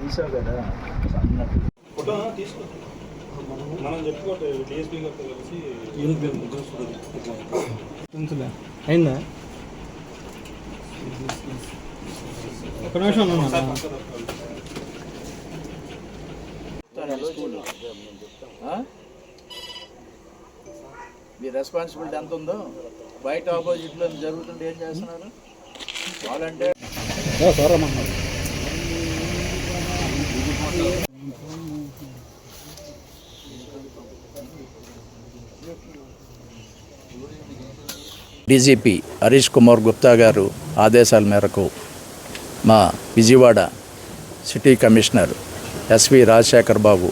తీసావు కదా ఫోటో తీసుకో. మనం చెప్పుకోవట్లేదు డిఎస్పీ గారితో కలిసి యూనిఫామ్ అయిందా? ఒక నిమిషం మీ రెస్పాన్సిబిలిటీ ఎంత ఉందో? బయట ఆపోజిట్లో జరుగుతుంటే ఏం చేస్తున్నారు? వాలంటీర్ డీజీపీ హరీష్ కుమార్ గుప్తా గారు ఆదేశాల మేరకు మా Vijayawada city commissioner S V Rajasekhar Babu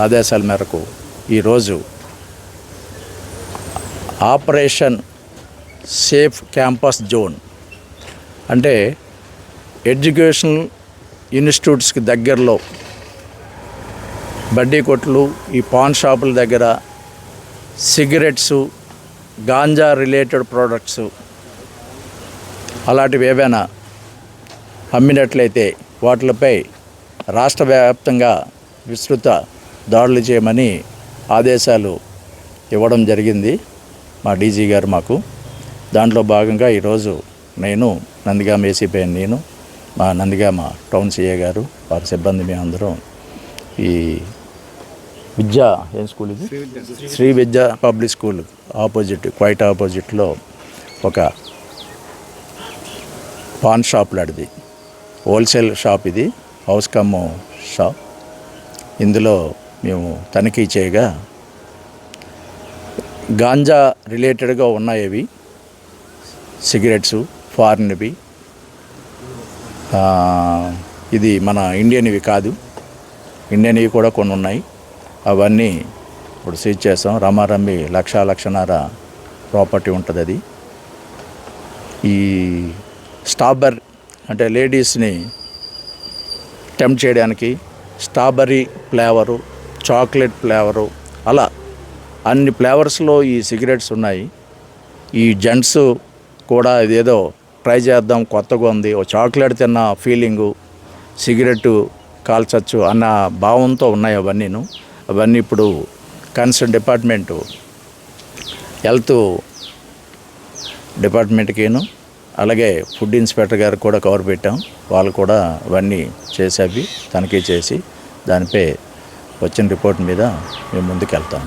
ఆదేశాల మేరకు ఈరోజు ఆపరేషన్ సేఫ్ క్యాంపస్ జోన్ అంటే ఎడ్యుకేషనల్ ఇన్స్టిట్యూట్స్కి దగ్గరలో బడ్డీ కొట్లు ఈ పాన్ షాపుల దగ్గర సిగరెట్స్ గాంజా రిలేటెడ్ ప్రోడక్ట్స్ అలాంటివి ఏవైనా అమ్మినట్లయితే వాటిపై రాష్ట్ర వ్యాప్తంగా విస్తృత దాడులు చేయమని ఆదేశాలు ఇవ్వడం జరిగింది మా డీజీ గారు మాకు. దాంట్లో భాగంగా ఈరోజు నేను నందిగామ ఏసీపీ నేను మా నందిగామ టౌన్ సీఏ గారు వారి సిబ్బంది మేము అందరం ఈ విద్యా ఏం స్కూల్ ఇది? శ్రీ విద్యా పబ్లిక్ స్కూల్ ఆపోజిట్ క్వైట్ ఆపోజిట్లో ఒక పాన్ షాప్ లాంటిది. హోల్సేల్ షాప్ ఇది హౌస్ కమ్ షాప్. ఇందులో మేము తనిఖీ చేయగా గాంజా రిలేటెడ్గా ఉన్నాయి అవి. సిగరెట్స్ ఫారిన్వి. ఇది మన ఇండియన్వి కాదు. ఇండియన్వి కూడా కొన్ని ఉన్నాయి అవన్నీ ఇప్పుడు సీజ్ చేస్తాం రమారమ్మి లక్ష లక్షన్నర ప్రాపర్టీ ఉంటుంది అది ఈ స్టాబర్ అంటే లేడీస్ని టెంప్ట్ చేయడానికి స్ట్రాబెర్రీ ఫ్లేవరు చాక్లెట్ ఫ్లేవరు అలా అన్ని ఫ్లేవర్స్లో ఈ సిగరెట్స్ ఉన్నాయి. ఈ జెంట్స్ కూడా ఇదేదో ట్రై చేద్దాం కొత్తగా ఉంది. ఓ చాక్లెట్ తిన్న ఫీలింగు సిగరెట్ కాల్చచ్చు అన్న భావంతో ఉన్నాయి అవన్నీను. అవన్నీ ఇప్పుడు కన్సర్న్ డిపార్ట్మెంటు హెల్త్ డిపార్ట్మెంట్కిను. అలాగే ఫుడ్ ఇన్స్పెక్టర్ గారికి కూడా కవర్ పెట్టాం. వాళ్ళు కూడా అవన్నీ చేసేవి తనిఖీ చేసి దానిపై వచ్చిన రిపోర్ట్ మీద మేము ముందుకు వెళ్తాం